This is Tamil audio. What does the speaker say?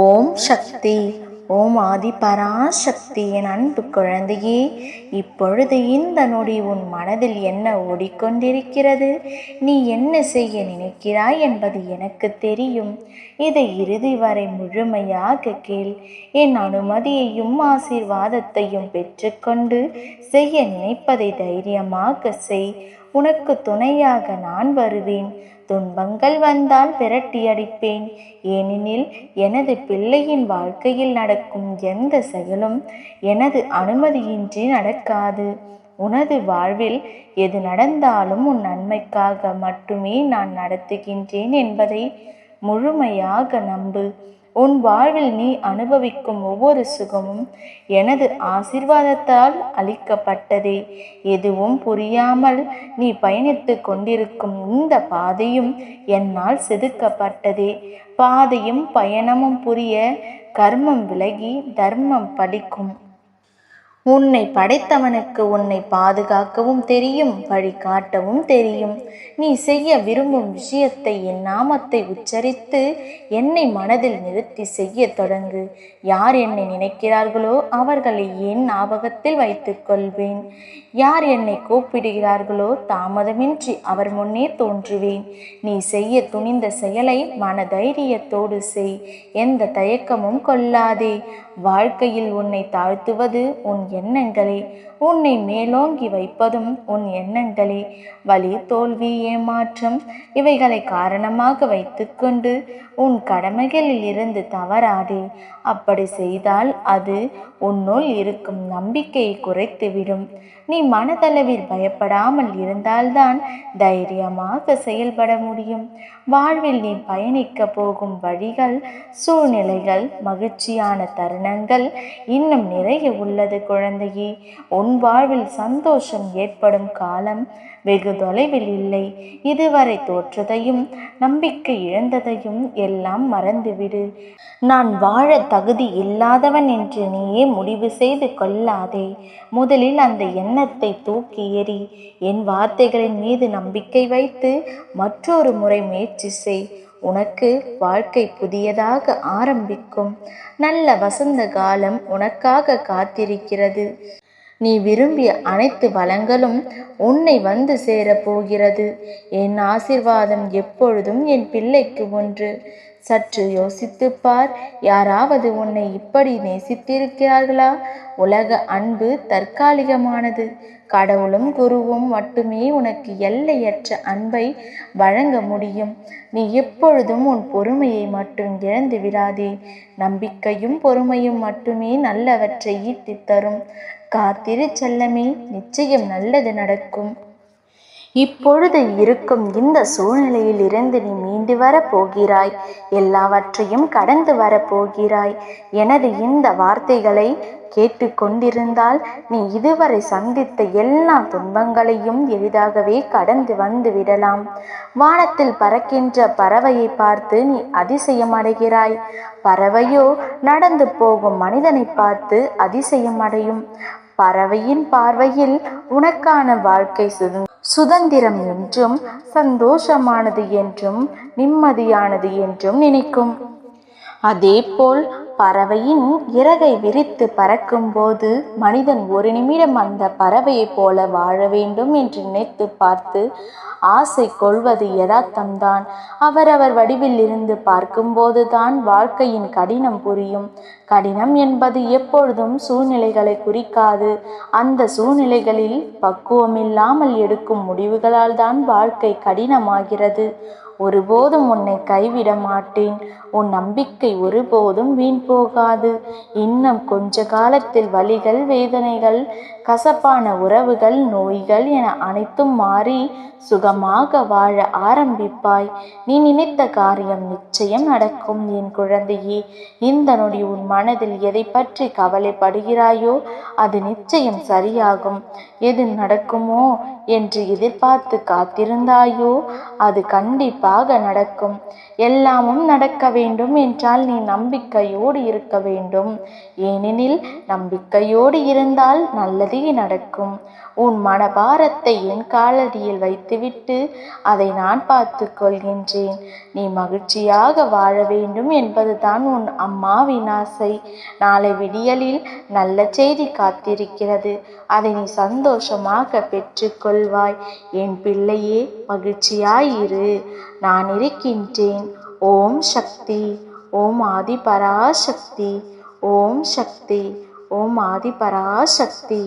ஓம் சக்தி. ஓம் ஆதி பராசக்தி என் அன்பு குழந்தையே இப்பொழுது இந்த நொடி உன் மனதில் என்ன ஓடிக்கொண்டிருக்கிறது? நீ என்ன செய்ய நினைக்கிறாய் என்பது எனக்கு தெரியும். இதை இறுதி வரை முழுமையாக கேள். என் அனுமதியையும் ஆசீர்வாதத்தையும் பெற்றுக்கொண்டு செய்ய நினைப்பதை தைரியமாக செய். உனக்கு துணையாக நான் வருவேன். துன்பங்கள் வந்தால் விரட்டியடிப்பேன் ஏனெனில் எனது பிள்ளையின் வாழ்க்கையில் நடக்கும் எந்த செயலும் எனது அனுமதியின்றி நடக்காது. உனது வாழ்வில் எது நடந்தாலும் உன் நன்மைக்காக மட்டுமே நான் நடத்துகின்றேன் என்பதை முழுமையாக நம்பு. உன் வாழ்வில் நீ அனுபவிக்கும் ஒவ்வொரு சுகமும் எனது ஆசிர்வாதத்தால் அளிக்கப்பட்டதே. எதுவும் புரியாமல் நீ பயணித்து கொண்டிருக்கும் இந்த பாதையும் என்னால் செதுக்கப்பட்டதே. பாதையும் பயணமும் புரிய கர்மம் விலகி தர்மம் பலிக்கும். உன்னை படைத்தவனுக்கு உன்னை பாதுகாக்கவும் தெரியும் வழிகாட்டவும் தெரியும். நீ செய்ய விரும்பும் விஷயத்தை என் நாமத்தை உச்சரித்து என்னை மனதில் நிறுத்தி செய்ய தொடங்கு. யார் என்னை நினைக்கிறார்களோ அவர்களை என் ஞாபகத்தில் வைத்துக் கொள்வேன். யார் என்னை கூப்பிடுகிறார்களோ தாமதமின்றி அவர் முன்னே தோன்றுவேன். நீ செய்ய துணிந்த செயலை மன தைரியத்தோடு செய். எந்த தயக்கமும் கொள்ளாதே. வாழ்க்கையில் உன்னை தாழ்த்துவது உன் எண்ணங்களே உன்னை மேலோங்கி வைப்பதும் உன் எண்ணங்களே. வலி தோல்வி ஏமாற்றம் இவைகளை காரணமாக வைத்துக்கொண்டு உன் கடமைகளில் இருந்து தவறாதே. அப்படி செய்தால் அது உன்னுள் இருக்கும் நம்பிக்கையை குறைத்துவிடும். நீ மனதளவில் பயப்படாமல் இருந்தால்தான் தைரியமாக செயல்பட முடியும். வாழ்வில் நீ பயணிக்க போகும் வழிகள் சூழ்நிலைகள் மகிழ்ச்சியான தருணங்கள் இன்னும் நிறைய உள்ளது குழந்தையே உன் வாழ்வில் சந்தோஷம் ஏற்படும் காலம் வெகு தொலைவில் இல்லை. இதுவரை தோற்றதையும் நம்பிக்கை இழந்ததையும் எல்லாம் மறந்துவிடு. நான் வாழ தகுதி இல்லாதவன் என்று நீயே முடிவு செய்து கொள்ளாதே. முதலில் அந்த எண்ணத்தை தூக்கி எறி என் வார்த்தைகளின் மீது நம்பிக்கை வைத்து மற்றொரு முறை முயற்சி செய். உனக்கு வாழ்க்கை புதியதாக ஆரம்பிக்கும். நல்ல வசந்த காலம் உனக்காக காத்திருக்கிறது. நீ விரும்பிய அனைத்து வளங்களும் உன்னை வந்து சேரப் போகிறது. என் ஆசிர்வாதம் எப்பொழுதும் என் பிள்ளைக்கு ஒன்று. சற்று யோசித்துப்பார் யாராவது உன்னை இப்படி நேசித்திருக்கிறார்களா? உலக அன்பு தற்காலிகமானது. கடவுளும் குருவும் மட்டுமே உனக்கு எல்லையற்ற அன்பை வழங்க முடியும். நீ எப்பொழுதும் உன் பொறுமையை மட்டும் இழந்து விடாதே. நம்பிக்கையும் பொறுமையும் மட்டுமே நல்லவற்றை ஈட்டித் தரும் காத்திரு செல்லமே நிச்சயம் நல்லது நடக்கும். இப்பொழுது இருக்கும் இந்த சூழ்நிலையில் இருந்து நீ மீண்டு வரப் போகிறாய் எல்லாவற்றையும் கடந்து வரப்போகிறாய். எனது இந்த வார்த்தைகளை கேட்டுக்கொண்டிருந்தால் நீ இதுவரை சந்தித்த எல்லா துன்பங்களையும் எளிதாகவே கடந்து வந்து விடலாம். வானத்தில் பறக்கின்ற பறவையை பார்த்து நீ அதிசயம் அடைகிறாய் பறவையோ நடந்து போகும் மனிதனை பார்த்து அதிசயம் அடையும் பறவையின் பார்வையில் உனக்கான வாழ்க்கை சுதந்திரம் சுதந்திரம் என்றும் சந்தோஷமானது என்றும் நிம்மதியானது என்றும் நினைக்கும். அதேபோல் பறவையின் இறகை விரித்து பறக்கும்போது மனிதன் ஒரு நிமிடம் அந்த பறவையைப் போல வாழ வேண்டும் என்று நினைத்து பார்த்து ஆசை கொள்வது யதார்த்தம்தான். அவரவர் வடிவில் இருந்து பார்க்கும்போது தான் வாழ்க்கையின் கடினம் புரியும். கடினம் என்பது எப்பொழுதும் சூழ்நிலைகளை குறிக்காது. அந்த சூழ்நிலைகளில் பக்குவமில்லாமல் எடுக்கும் முடிவுகளால் தான் வாழ்க்கை கடினமாகிறது. ஒருபோதும் உன்னை கைவிட மாட்டேன். உன் நம்பிக்கை ஒருபோதும் வீண் போகாது. இன்னும் கொஞ்ச காலத்தில் வலிகள் வேதனைகள் கசப்பான உறவுகள் நோய்கள் என அனைத்தும் மாறி சுகமாக வாழ ஆரம்பிப்பாய். நீ நினைத்த காரியம் நிச்சயம் நடக்கும் என் குழந்தையே. இந்த நொடி உன் மனதில் எதை பற்றி கவலைப்படுகிறாயோ அது நிச்சயம் சரியாகும். எது நடக்குமோ என்று எதிர்பார்த்து காத்திருந்தாயோ அது கண்டிப்பாக நல்லதாக நடக்கும். எல்லாமும் நடக்க வேண்டும் என்றால் நீ நம்பிக்கையோடு இருக்க வேண்டும். ஏனெனில் நம்பிக்கையோடு இருந்தால் நல்லதே நடக்கும். உன் மனபாரத்தை என் காலடியில் வைத்துவிட்டு அதை நான் பார்த்து கொள்கின்றேன். நீ மகிழ்ச்சியாக வாழ வேண்டும் என்பதுதான் உன் அம்மாவின் ஆசை. நாளை விடியலில் நல்ல செய்தி காத்திருக்கிறது. அதை நீ சந்தோஷமாக பெற்றுக்கொள்வாய் என் பிள்ளையே மகிழ்ச்சியாயிரு. நான் இருக்கின்றேன். ஓம் சக்தி. ஓம் ஆதி பராசக்தி ஓம் சக்தி. ஓம் ஆதி பராசக்தி